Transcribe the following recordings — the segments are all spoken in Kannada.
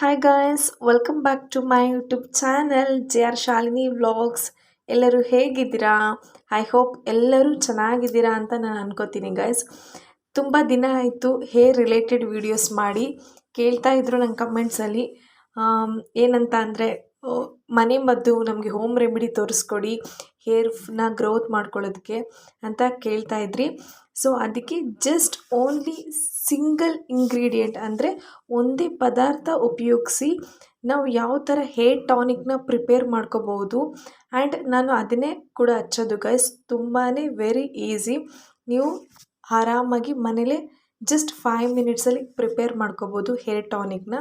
Hi guys welcome back to my YouTube channel J R Shalini vlogs ಎಲ್ಲರೂ ಹೇಗಿದ್ದೀರಾ? ಐ ಹೋಪ್ ಎಲ್ಲರೂ ಚೆನ್ನಾಗಿದ್ದೀರಾ ಅಂತ ನಾನು ಅನ್ಕೋತೀನಿ ಗಾಯ್ಸ್ ತುಂಬ ದಿನ ಆಯಿತು ಹೇರ್ ರಿಲೇಟೆಡ್ ವೀಡಿಯೋಸ್ ಮಾಡಿ. ಕೇಳ್ತಾ ಇದ್ರು ನನ್ನ ಕಮೆಂಟ್ಸಲ್ಲಿ ಏನಂತ ಅಂದರೆ ಮನೆ ಮದ್ದು ನಮಗೆ ಹೋಮ್ ರೆಮಿಡಿ ತೋರಿಸ್ಕೊಡಿ ಹೇರ್ನ ಗ್ರೋತ್ ಮಾಡ್ಕೊಳ್ಳೋದಕ್ಕೆ ಅಂತ ಕೇಳ್ತಾ ಇದ್ರಿ. ಸೊ ಅದಕ್ಕೆ ಜಸ್ಟ್ ಓನ್ಲಿ ಸಿಂಗಲ್ ಇಂಗ್ರೀಡಿಯೆಂಟ್ ಅಂದರೆ ಒಂದೇ ಪದಾರ್ಥ ಉಪಯೋಗಿಸಿ ನಾವು ಯಾವ ಥರ ಹೇರ್ ಟಾನಿಕ್ನ ಪ್ರಿಪೇರ್ ಮಾಡ್ಕೋಬೋದು. ಆ್ಯಂಡ್ ನಾನು ಅದನ್ನೇ ಕೂಡ ಹಚ್ಚೋದು ಗೈಸ್ ತುಂಬಾ ವೆರಿ ಈಸಿ ನೀವು ಆರಾಮಾಗಿ ಮನೇಲೇ ಜಸ್ಟ್ ಫೈವ್ ಮಿನಿಟ್ಸಲ್ಲಿ ಪ್ರಿಪೇರ್ ಮಾಡ್ಕೋಬೋದು ಹೇರ್ ಟಾನಿಕ್ನ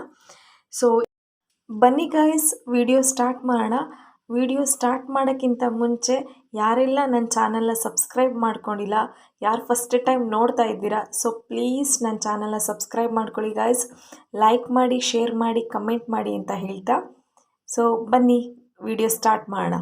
ಸೊ ಬನ್ನಿ ಗಾಯ್ಸ್ ವಿಡಿಯೋ ಸ್ಟಾರ್ಟ್ ಮಾಡೋಣ. ವಿಡಿಯೋ ಸ್ಟಾರ್ಟ್ ಮಾಡೋಕ್ಕಿಂತ ಮುಂಚೆ ಯಾರೆಲ್ಲ ನನ್ನ ಚಾನಲ್ನ ಸಬ್ಸ್ಕ್ರೈಬ್ ಮಾಡ್ಕೊಂಡಿಲ್ಲ, ಯಾರು ಫಸ್ಟ್ ಟೈಮ್ ನೋಡ್ತಾ ಇದ್ದೀರಾ ಸೊ ಪ್ಲೀಸ್ ನನ್ನ ಚಾನಲ್ನ ಸಬ್ಸ್ಕ್ರೈಬ್ ಮಾಡ್ಕೊಳ್ಳಿ ಗಾಯ್ಸ್ ಲೈಕ್ ಮಾಡಿ ಶೇರ್ ಮಾಡಿ ಕಮೆಂಟ್ ಮಾಡಿ ಅಂತ ಹೇಳ್ತಾ. ಸೊ ಬನ್ನಿ, ವಿಡಿಯೋ ಸ್ಟಾರ್ಟ್ ಮಾಡೋಣ.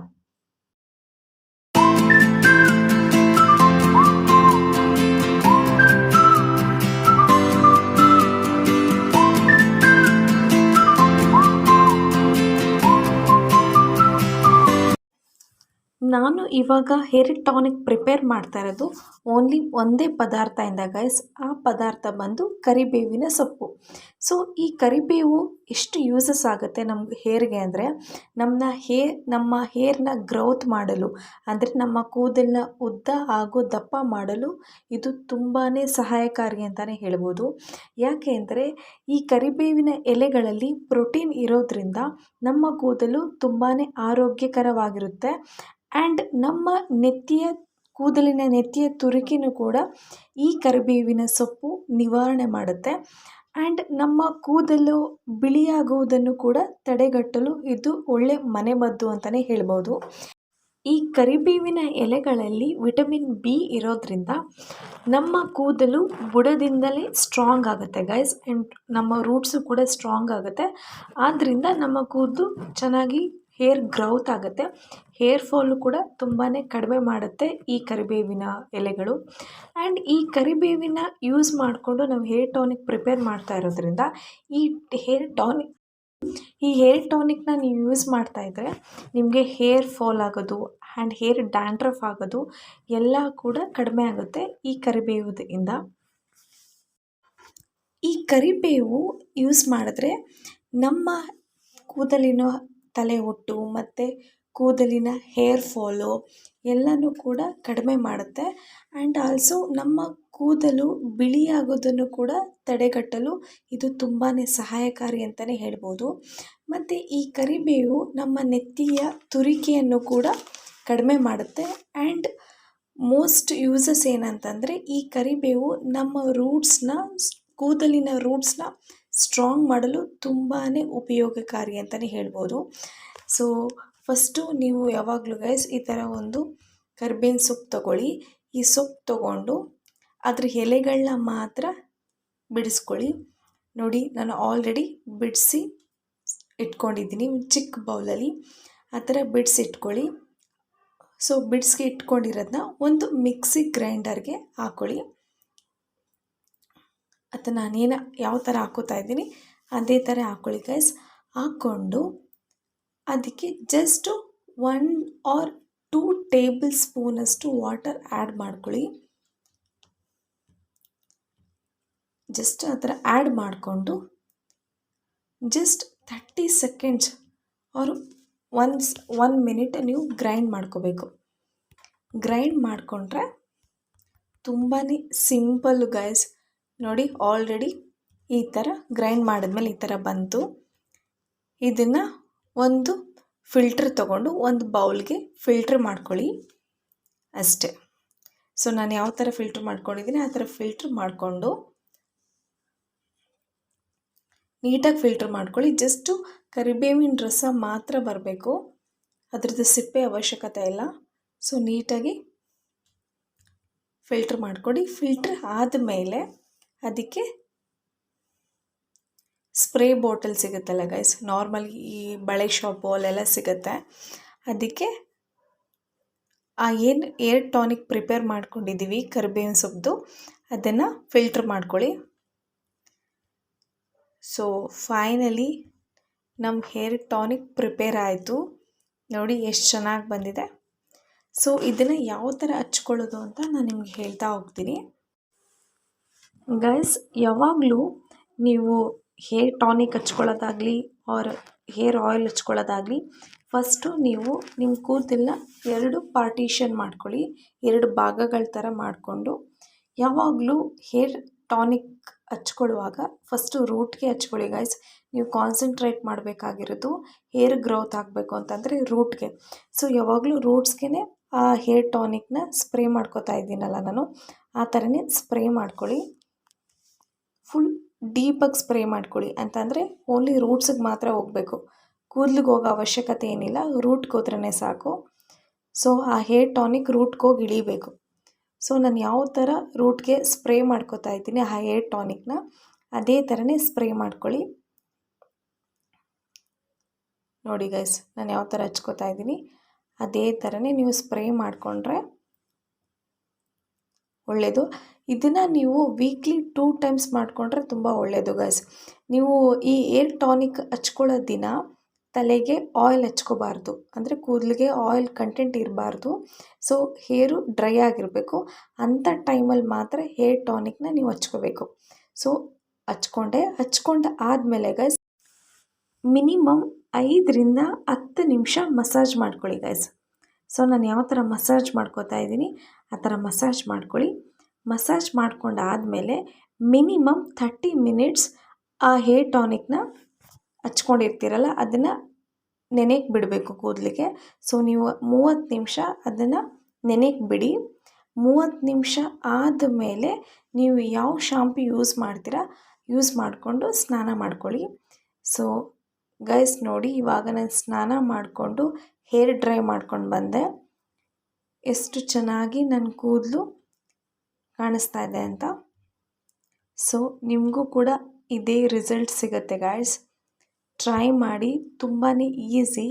ಇವಾಗ ಹೇರ್ ಟಾನಿಕ್ ಪ್ರಿಪೇರ್ ಮಾಡ್ತಾ ಇರೋದು ಓನ್ಲಿ ಒಂದೇ ಪದಾರ್ಥ ಇಂದ ಗೈಸ್ ಆ ಪದಾರ್ಥ ಬಂದು ಕರಿಬೇವಿನ ಸೊಪ್ಪು. ಸೊ ಈ ಕರಿಬೇವು ಎಷ್ಟು ಯೂಸಸ್ ಆಗುತ್ತೆ ನಮ್ಮ ಹೇರ್ಗೆ ಅಂದರೆ ನಮ್ಮನ್ನ ಹೇರ್ ನಮ್ಮ ಹೇರ್ನ ಗ್ರೋತ್ ಮಾಡಲು, ಅಂದರೆ ನಮ್ಮ ಕೂದಲನ್ನ ಉದ್ದ ಹಾಗೂ ದಪ್ಪ ಮಾಡಲು ಇದು ತುಂಬಾ ಸಹಾಯಕಾರಿ ಅಂತಲೇ ಹೇಳ್ಬೋದು. ಯಾಕೆ ಅಂದರೆ ಈ ಕರಿಬೇವಿನ ಎಲೆಗಳಲ್ಲಿ ಪ್ರೋಟೀನ್ ಇರೋದ್ರಿಂದ ನಮ್ಮ ಕೂದಲು ತುಂಬಾ ಆರೋಗ್ಯಕರವಾಗಿರುತ್ತೆ. ಆ್ಯಂಡ್ ನಮ್ಮ ನೆತ್ತಿಯ, ಕೂದಲಿನ ನೆತ್ತಿಯ ತುರಿಕೆನೂ ಕೂಡ ಈ ಕರಿಬೇವಿನ ಸೊಪ್ಪು ನಿವಾರಣೆ ಮಾಡುತ್ತೆ. ಆ್ಯಂಡ್ ನಮ್ಮ ಕೂದಲು ಬಿಳಿಯಾಗುವುದನ್ನು ಕೂಡ ತಡೆಗಟ್ಟಲು ಇದು ಒಳ್ಳೆ ಮನೆಮದ್ದು ಅಂತಲೇ ಹೇಳ್ಬೋದು. ಈ ಕರಿಬೇವಿನ ಎಲೆಗಳಲ್ಲಿ ವಿಟಮಿನ್ ಬಿ ಇರೋದ್ರಿಂದ ನಮ್ಮ ಕೂದಲು ಬುಡದಿಂದಲೇ ಸ್ಟ್ರಾಂಗ್ ಆಗುತ್ತೆ ಗೈಸ್ ಆ್ಯಂಡ್ ನಮ್ಮ ರೂಟ್ಸು ಕೂಡ ಸ್ಟ್ರಾಂಗ್ ಆಗುತ್ತೆ. ಆದ್ದರಿಂದ ನಮ್ಮ ಕೂದಲು ಚೆನ್ನಾಗಿ ಹೇರ್ ಗ್ರೌತ್ ಆಗುತ್ತೆ. ಹೇರ್ ಫಾಲು ಕೂಡ ತುಂಬಾ ಕಡಿಮೆ ಮಾಡುತ್ತೆ ಈ ಕರಿಬೇವಿನ ಎಲೆಗಳು. ಆ್ಯಂಡ್ ಈ ಕರಿಬೇವಿನ ಯೂಸ್ ಮಾಡಿಕೊಂಡು ನಾವು ಹೇರ್ ಟಾನಿಕ್ ಪ್ರಿಪೇರ್ ಮಾಡ್ತಾ ಇರೋದ್ರಿಂದ ಈ ಹೇರ್ ಟಾನಿಕ್, ಈ ಹೇರ್ ಟಾನಿಕ್ನ ನೀವು ಯೂಸ್ ಮಾಡ್ತಾ ಇದ್ದರೆ ನಿಮಗೆ ಹೇರ್ ಫಾಲ್ ಆಗೋದು ಆ್ಯಂಡ್ ಹೇರ್ ಡ್ಯಾಂಡ್ರಫ್ ಆಗೋದು ಎಲ್ಲ ಕೂಡ ಕಡಿಮೆ ಆಗುತ್ತೆ ಈ ಕರಿಬೇವುದಿಂದ ಈ ಕರಿಬೇವು ಯೂಸ್ ಮಾಡಿದ್ರೆ ನಮ್ಮ ಕೂದಲಿನ ತಲೆ ಹೊಟ್ಟು ಮತ್ತು ಕೂದಲಿನ ಹೇರ್ ಫಾಲು ಎಲ್ಲನೂ ಕೂಡ ಕಡಿಮೆ ಮಾಡುತ್ತೆ. ಆ್ಯಂಡ್ ಆಲ್ಸೋ ನಮ್ಮ ಕೂದಲು ಬಿಳಿಯಾಗೋದನ್ನು ಕೂಡ ತಡೆಗಟ್ಟಲು ಇದು ತುಂಬಾ ಸಹಾಯಕಾರಿ ಅಂತಲೇ ಹೇಳ್ಬೋದು. ಮತ್ತು ಈ ಕರಿಬೇವು ನಮ್ಮ ನೆತ್ತಿಯ ತುರಿಕೆಯನ್ನು ಕೂಡ ಕಡಿಮೆ ಮಾಡುತ್ತೆ. ಆ್ಯಂಡ್ ಮೋಸ್ಟ್ ಯೂಸಸ್ ಏನಂತಂದರೆ ಈ ಕರಿಬೇವು ನಮ್ಮ ರೂಟ್ಸ್ನ ಕೂದಲಿನ ರೂಟ್ಸ್ನ ಸ್ಟ್ರಾಂಗ್ ಮಾಡಲು ತುಂಬಾ ಉಪಯೋಗಕಾರಿ ಅಂತಲೇ ಹೇಳ್ಬೋದು. ಸೊ ಫಸ್ಟು ನೀವು ಯಾವಾಗಲೂ ಗೈಸ್ ಈ ಥರ ಒಂದು ಕರ್ಬೇವಿನ ಸೊಪ್ಪು ತೊಗೊಳ್ಳಿ. ಈ ಸೊಪ್ಪು ತಗೊಂಡು ಅದ್ರ ಎಲೆಗಳನ್ನ ಮಾತ್ರ ಬಿಡಿಸ್ಕೊಳ್ಳಿ. ನೋಡಿ, ನಾನು ಆಲ್ರೆಡಿ ಬಿಡಿಸಿ ಇಟ್ಕೊಂಡಿದ್ದೀನಿ, ಚಿಕ್ಕ ಬೌಲಲ್ಲಿ ಆ ಥರ ಬಿಡಿಸಿ ಇಟ್ಕೊಳ್ಳಿ. ಸೊ ಬಿಡ್ಸ್ಗೆ ಇಟ್ಕೊಂಡಿರೋದನ್ನ ಒಂದು ಮಿಕ್ಸಿ ಗ್ರೈಂಡರ್ಗೆ ಹಾಕ್ಕೊಳ್ಳಿ ಅಥವಾ ನಾನೇನು ಯಾವ ಥರ ಹಾಕೋತಾ ಇದ್ದೀನಿ, ಅದೇ ಥರ ಹಾಕೊಳ್ಳಿ ಗೈಸ್ ಹಾಕ್ಕೊಂಡು ಅದಕ್ಕೆ just one or two table ಸ್ಪೂನಷ್ಟು ವಾಟರ್ ಆ್ಯಡ್ ಮಾಡ್ಕೊಳ್ಳಿ. ಜಸ್ಟ್ ಆ ಥರ ಆ್ಯಡ್ ಮಾಡಿಕೊಂಡು ಜಸ್ಟ್ ಥರ್ಟಿ ಸೆಕೆಂಡ್ಸ್ ಅವರು ಒನ್ಸ್ ಒನ್ ಮಿನಿಟ್ ನೀವು ಗ್ರೈಂಡ್ ಮಾಡ್ಕೋಬೇಕು. ಗ್ರೈಂಡ್ ಮಾಡಿಕೊಂಡ್ರೆ ತುಂಬಾ ಸಿಂಪಲ್ ಗೈಸ್ ನೋಡಿ ಆಲ್ರೆಡಿ ಈ ಥರ ಗ್ರೈಂಡ್ ಮಾಡಿದ್ಮೇಲೆ ಈ ಥರ ಬಂತು. ಇದನ್ನು ಒಂದು ಫಿಲ್ಟ್ರ್ ತೊಗೊಂಡು ಒಂದು ಬೌಲ್ಗೆ ಫಿಲ್ಟ್ರ್ ಮಾಡ್ಕೊಳ್ಳಿ ಅಷ್ಟೆ. ಸೊ ನಾನು ಯಾವ ಥರ ಫಿಲ್ಟ್ರ್ ಮಾಡ್ಕೊಂಡಿದ್ದೀನಿ, ಆ ಥರ ಫಿಲ್ಟ್ರ್ ಮಾಡಿಕೊಂಡು ನೀಟಾಗಿ ಫಿಲ್ಟ್ರ್ ಮಾಡ್ಕೊಳ್ಳಿ. ಜಸ್ಟು ಕರಿಬೇವಿನ ರಸ ಮಾತ್ರ ಬರಬೇಕು. ಅದ್ರದ್ದು ಸಿಪ್ಪೆ ಅವಶ್ಯಕತೆ ಇಲ್ಲ. ಸೊ ನೀಟಾಗಿ ಫಿಲ್ಟ್ರ್ ಮಾಡಿಕೊಡಿ ಫಿಲ್ಟ್ರ್ ಆದಮೇಲೆ ಅದಕ್ಕೆ ಸ್ಪ್ರೇ ಬಾಟಲ್ ಸಿಗುತ್ತಲ್ಲ ಗೈಸ್ ನಾರ್ಮಲ್ ಈ ಬಳೆ ಶಾಪು ಅಲ್ಲೆಲ್ಲ ಸಿಗುತ್ತೆ. ಅದಕ್ಕೆ ಆ ಏನು ಏರ್ ಟಾನಿಕ್ ಪ್ರಿಪೇರ್ ಮಾಡ್ಕೊಂಡಿದ್ದೀವಿ, ಕರಿಬೇವಿನ ಸೊಪ್ಪು. ಅದನ್ನು ಫಿಲ್ಟ್ರ್ ಮಾಡ್ಕೊಳ್ಳಿ. ಸೊ ಫೈನಲಿ ನಮ್ಮ ಹೇರ್ ಟಾನಿಕ್ ಪ್ರಿಪೇರ್ ಆಯಿತು. ನೋಡಿ ಎಷ್ಟು ಚೆನ್ನಾಗಿ ಬಂದಿದೆ. ಸೊ ಇದನ್ನು ಯಾವ ಥರ ಹಚ್ಕೊಳ್ಳೋದು ಅಂತ ನಾನು ನಿಮ್ಗೆ ಹೇಳ್ತಾ ಹೋಗ್ತೀನಿ. ಗೈಸ್ ಯಾವಾಗಲೂ ನೀವು ಹೇರ್ ಟಾನಿಕ್ ಹಚ್ಕೊಳ್ಳೋದಾಗಲಿ ಆರ್ ಹೇರ್ ಆಯಿಲ್ ಹಚ್ಕೊಳ್ಳೋದಾಗಲಿ ಫಸ್ಟು ನೀವು ನಿಮ್ಮ ಕೂದಲನ್ನ ಎರಡು ಪಾರ್ಟಿಷನ್ ಮಾಡ್ಕೊಳ್ಳಿ, ಎರಡು ಭಾಗಗಳ ಥರ ಮಾಡಿಕೊಂಡು. ಯಾವಾಗಲೂ ಹೇರ್ ಟಾನಿಕ್ ಹಚ್ಕೊಳ್ಳುವಾಗ ಫಸ್ಟು ರೂಟ್ಗೆ ಹಚ್ಕೊಳ್ಳಿ ಗೈಸ್ ನೀವು ಕಾನ್ಸಂಟ್ರೇಟ್ ಮಾಡಬೇಕಾಗಿರೋದು ಹೇರ್ ಗ್ರೋತ್ ಆಗಬೇಕು ಅಂತಂದರೆ ರೂಟ್ಗೆ ಸೊ ಯಾವಾಗಲೂ ರೂಟ್ಸ್ಗೆ ಆ ಹೇರ್ ಟಾನಿಕ್ನ ಸ್ಪ್ರೇ ಮಾಡ್ಕೋತಾ ಇದ್ದೀನಲ್ಲ ನಾನು, ಆ ಥರನೇ ಸ್ಪ್ರೇ ಮಾಡ್ಕೊಳ್ಳಿ. ಫುಲ್ ಡೀಪಾಗಿ ಸ್ಪ್ರೇ ಮಾಡ್ಕೊಳ್ಳಿ. ಅಂತಂದರೆ ಓನ್ಲಿ ರೂಟ್ಸಿಗೆ ಮಾತ್ರ ಹೋಗಬೇಕು. ಕೂದಲಿಗೆ ಹೋಗೋ ಅವಶ್ಯಕತೆ ಏನಿಲ್ಲ. ರೂಟ್ಗೆ ಸಾಕು. ಸೊ ಆ ಹೇರ್ ಟಾನಿಕ್ ರೂಟ್ಗೆ ಹೋಗಿ ಇಳಿಬೇಕು. ಸೊ ನಾನು ಯಾವ ಥರ ರೂಟ್ಗೆ ಸ್ಪ್ರೇ ಮಾಡ್ಕೋತಾ ಇದ್ದೀನಿ, ಆ ಹೇರ್ ಟಾನಿಕ್ನ ಅದೇ ಥರನೇ ಸ್ಪ್ರೇ ಮಾಡ್ಕೊಳ್ಳಿ. ನೋಡಿ ಗೈಸ್ ನಾನು ಯಾವ ಥರ ಹಚ್ಕೋತಾ ಇದ್ದೀನಿ, ಅದೇ ಥರನೇ ನೀವು ಸ್ಪ್ರೇ ಮಾಡಿಕೊಂಡ್ರೆ ಒಳ್ಳೆಯದು ಇದನ್ನು ನೀವು ವೀಕ್ಲಿ ಟೂ ಟೈಮ್ಸ್ ಮಾಡಿಕೊಂಡ್ರೆ ತುಂಬ ಒಳ್ಳೆಯದು ಗೈಸ್ ನೀವು ಈ ಏರ್ ಟಾನಿಕ್ ಹಚ್ಕೊಳ್ಳೋ ದಿನ ತಲೆಗೆ ಆಯಿಲ್ ಹಚ್ಕೋಬಾರ್ದು. ಅಂದರೆ ಕೂದಲಿಗೆ ಆಯಿಲ್ ಕಂಟೆಂಟ್ ಇರಬಾರ್ದು. ಸೊ ಹೇರು ಡ್ರೈ ಆಗಿರಬೇಕು. ಅಂಥ ಟೈಮಲ್ಲಿ ಮಾತ್ರ ಹೇರ್ ಟಾನಿಕ್ನ ನೀವು ಹಚ್ಕೋಬೇಕು. ಸೊ ಹಚ್ಕೊಂಡೆ. ಹಚ್ಕೊಂಡು ಆದಮೇಲೆ ಗೈಸ್ ಮಿನಿಮಮ್ ಐದರಿಂದ ಹತ್ತು ನಿಮಿಷ ಮಸಾಜ್ ಮಾಡ್ಕೊಳ್ಳಿ ಗೈಸ್ ಸೊ ನಾನು ಯಾವ ಥರ ಮಸಾಜ್ ಮಾಡ್ಕೋತಾ ಇದ್ದೀನಿ, ಆ ಥರ ಮಸಾಜ್ ಮಾಡ್ಕೊಳ್ಳಿ. ಮಸಾಜ್ ಮಾಡ್ಕೊಂಡಾದಮೇಲೆ ಮಿನಿಮಮ್ ಥರ್ಟಿ ಮಿನಿಟ್ಸ್ ಆ ಹೇರ್ ಟಾನಿಕ್ನ ಹಚ್ಕೊಂಡಿರ್ತೀರಲ್ಲ, ಅದನ್ನು ನೆನೆಗೆ ಬಿಡಬೇಕು ಕೂದಲಿಗೆ. ಸೊ ನೀವು ಮೂವತ್ತು ನಿಮಿಷ ಅದನ್ನು ನೆನೆಗೆ ಬಿಡಿ. ಮೂವತ್ತು ನಿಮಿಷ ಆದಮೇಲೆ ನೀವು ಯಾವ ಶಾಂಪು ಯೂಸ್ ಮಾಡ್ತೀರಾ, ಯೂಸ್ ಮಾಡಿಕೊಂಡು ಸ್ನಾನ ಮಾಡ್ಕೊಳ್ಳಿ. ಸೊ ಗೈಸ್ ನೋಡಿ, ಇವಾಗ ನಾನು ಸ್ನಾನ ಮಾಡಿಕೊಂಡು ಹೇರ್ ಡ್ರೈ ಮಾಡ್ಕೊಂಡು ಬಂದೆ. ಎಷ್ಟು ಚೆನ್ನಾಗಿ ನನ್ನ ಕೂದಲು ಕಾಣಿಸ್ತಾ ಇದೆ ಅಂತ. ಸೊ ನಿಮಗೂ ಕೂಡ ಇದೇ ರಿಸಲ್ಟ್ ಸಿಗುತ್ತೆ ಗಾಯ್ಸ್ ಟ್ರೈ ಮಾಡಿ ತುಂಬಾ ಈಸಿ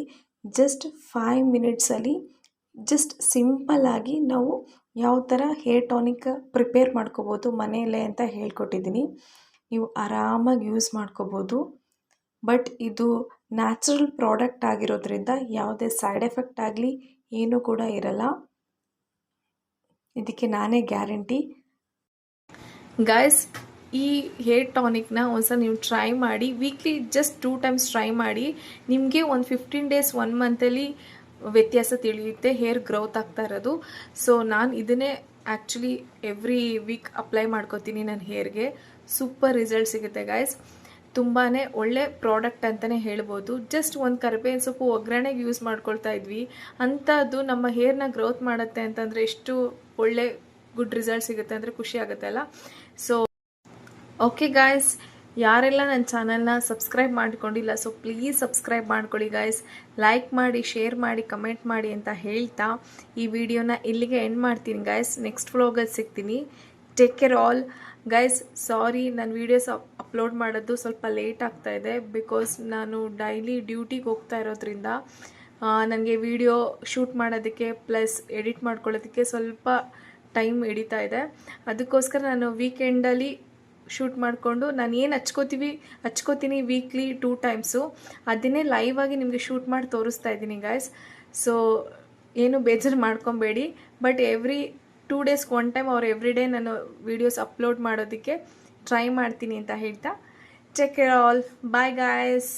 ಜಸ್ಟ್ ಫೈವ್ ಮಿನಿಟ್ಸಲ್ಲಿ ಜಸ್ಟ್ ಸಿಂಪಲ್ಲಾಗಿ ನಾವು ಯಾವ ಥರ ಹೇರ್ ಟಾನಿಕ್ ಪ್ರಿಪೇರ್ ಮಾಡ್ಕೋಬೋದು ಮನೆಯಲ್ಲೇ ಅಂತ ಹೇಳ್ಕೊಟ್ಟಿದ್ದೀನಿ. ನೀವು ಆರಾಮಾಗಿ ಯೂಸ್ ಮಾಡ್ಕೋಬೋದು. ಬಟ್ ಇದು ನ್ಯಾಚುರಲ್ ಪ್ರಾಡಕ್ಟ್ ಆಗಿರೋದ್ರಿಂದ ಯಾವುದೇ ಸೈಡ್ ಎಫೆಕ್ಟ್ ಆಗಲಿ ಏನೂ ಕೂಡ ಇರಲ್ಲ. ಇದಕ್ಕೆ ನಾನೇ ಗ್ಯಾರಂಟಿ. ಗಾಯ್ಸ್ ಈ ಹೇರ್ ಟಾನಿಕ್ನ ಒಂದ್ಸಲ ನೀವು ಟ್ರೈ ಮಾಡಿ weekly just two times try ಮಾಡಿ, ನಿಮಗೆ ಒಂದು ಫಿಫ್ಟೀನ್ ಡೇಸ್ ಒನ್ ಮಂತಲ್ಲಿ ವ್ಯತ್ಯಾಸ ತಿಳಿಯುತ್ತೆ ಹೇರ್ ಗ್ರೋತ್ ಆಗ್ತಾ ಇರೋದು. ಸೊ ನಾನು ಇದನ್ನೇ ಆ್ಯಕ್ಚುಲಿ ಎವ್ರಿ ವೀಕ್ ಅಪ್ಲೈ ಮಾಡ್ಕೋತೀನಿ ನನ್ನ ಹೇರ್ಗೆ ಸೂಪರ್ ರಿಸಲ್ಟ್ ಸಿಗುತ್ತೆ ಗಾಯ್ಸ್ ತುಂಬಾ ಒಳ್ಳೆ ಪ್ರಾಡಕ್ಟ್ ಅಂತಲೇ ಹೇಳ್ಬೋದು. ಜಸ್ಟ್ ಒಂದು ಕರಿಬೇವಿನ ಸೊಪ್ಪು ಒಗ್ಗರಣೆಗೆ ಯೂಸ್ ಮಾಡ್ಕೊಳ್ತಾ ಇದ್ವಿ. ಅಂಥದ್ದು ನಮ್ಮ ಹೇರ್ನ ಗ್ರೋತ್ ಮಾಡುತ್ತೆ ಅಂತಂದರೆ ಎಷ್ಟು ಒಳ್ಳೆ ಗುಡ್ ರಿಸಲ್ಟ್ ಸಿಗುತ್ತೆ ಅಂದರೆ ಖುಷಿ ಆಗುತ್ತೆ ಅಲ್ಲ? ಸೊ ಓಕೆ ಗಾಯ್ಸ್ ಯಾರೆಲ್ಲ ನನ್ನ ಚಾನಲ್ನ ಸಬ್ಸ್ಕ್ರೈಬ್ ಮಾಡ್ಕೊಂಡಿಲ್ಲ ಸೊ ಪ್ಲೀಸ್ ಸಬ್ಸ್ಕ್ರೈಬ್ ಮಾಡ್ಕೊಳ್ಳಿ ಗಾಯ್ಸ್ ಲೈಕ್ ಮಾಡಿ ಶೇರ್ ಮಾಡಿ ಕಮೆಂಟ್ ಮಾಡಿ ಅಂತ ಹೇಳ್ತಾ ಈ ವಿಡಿಯೋನ ಇಲ್ಲಿಗೆ ಎಂಡ್ ಮಾಡ್ತೀನಿ ಗಾಯ್ಸ್ ನೆಕ್ಸ್ಟ್ ವ್ಲಾಗಲ್ಲಿ ಸಿಗ್ತೀನಿ. Take care all guys sorry ನನ್ನ ವೀಡಿಯೋಸ್ ಅಪ್ಲೋಡ್ ಮಾಡೋದು ಸ್ವಲ್ಪ ಲೇಟ್ ಆಗ್ತಾ ಇದೆ ಬಿಕಾಸ್ ನಾನು ಡೈಲಿ ಡ್ಯೂಟಿಗೆ ಹೋಗ್ತಾ ಇರೋದ್ರಿಂದ ನನಗೆ ವಿಡಿಯೋ ಶೂಟ್ ಮಾಡೋದಕ್ಕೆ ಪ್ಲಸ್ ಎಡಿಟ್ ಮಾಡ್ಕೊಳ್ಳೋದಕ್ಕೆ ಸ್ವಲ್ಪ ಟೈಮ್ ಹಿಡಿತಾ ಇದೆ. ಅದಕ್ಕೋಸ್ಕರ ನಾನು ವೀಕೆಂಡಲ್ಲಿ ಶೂಟ್ ಮಾಡಿಕೊಂಡು ನಾನು ಏನು ಹಚ್ಕೋತೀವಿ, ಹಚ್ಕೋತೀನಿ ವೀಕ್ಲಿ ಟೂ ಟೈಮ್ಸು ಅದನ್ನೇ ಲೈವ್ ಆಗಿ ನಿಮಗೆ ಶೂಟ್ ಮಾಡಿ ತೋರಿಸ್ತಾ ಇದ್ದೀನಿ ಗಾಯ್ಸ್ ಸೊ ಏನು ಬೇಜಾರು ಮಾಡ್ಕೊಬೇಡಿ. ಬಟ್ ಎವ್ರಿ ಟೂ ಡೇಸ್ಗೆ ಒನ್ ಟೈಮ್ ಅವ್ರು ಎವ್ರಿ ಡೇ ನಾನು ವೀಡಿಯೋಸ್ ಅಪ್ಲೋಡ್ ಮಾಡೋದಕ್ಕೆ ಟ್ರೈ ಮಾಡ್ತೀನಿ ಅಂತ ಹೇಳ್ತಾ. Check all bye guys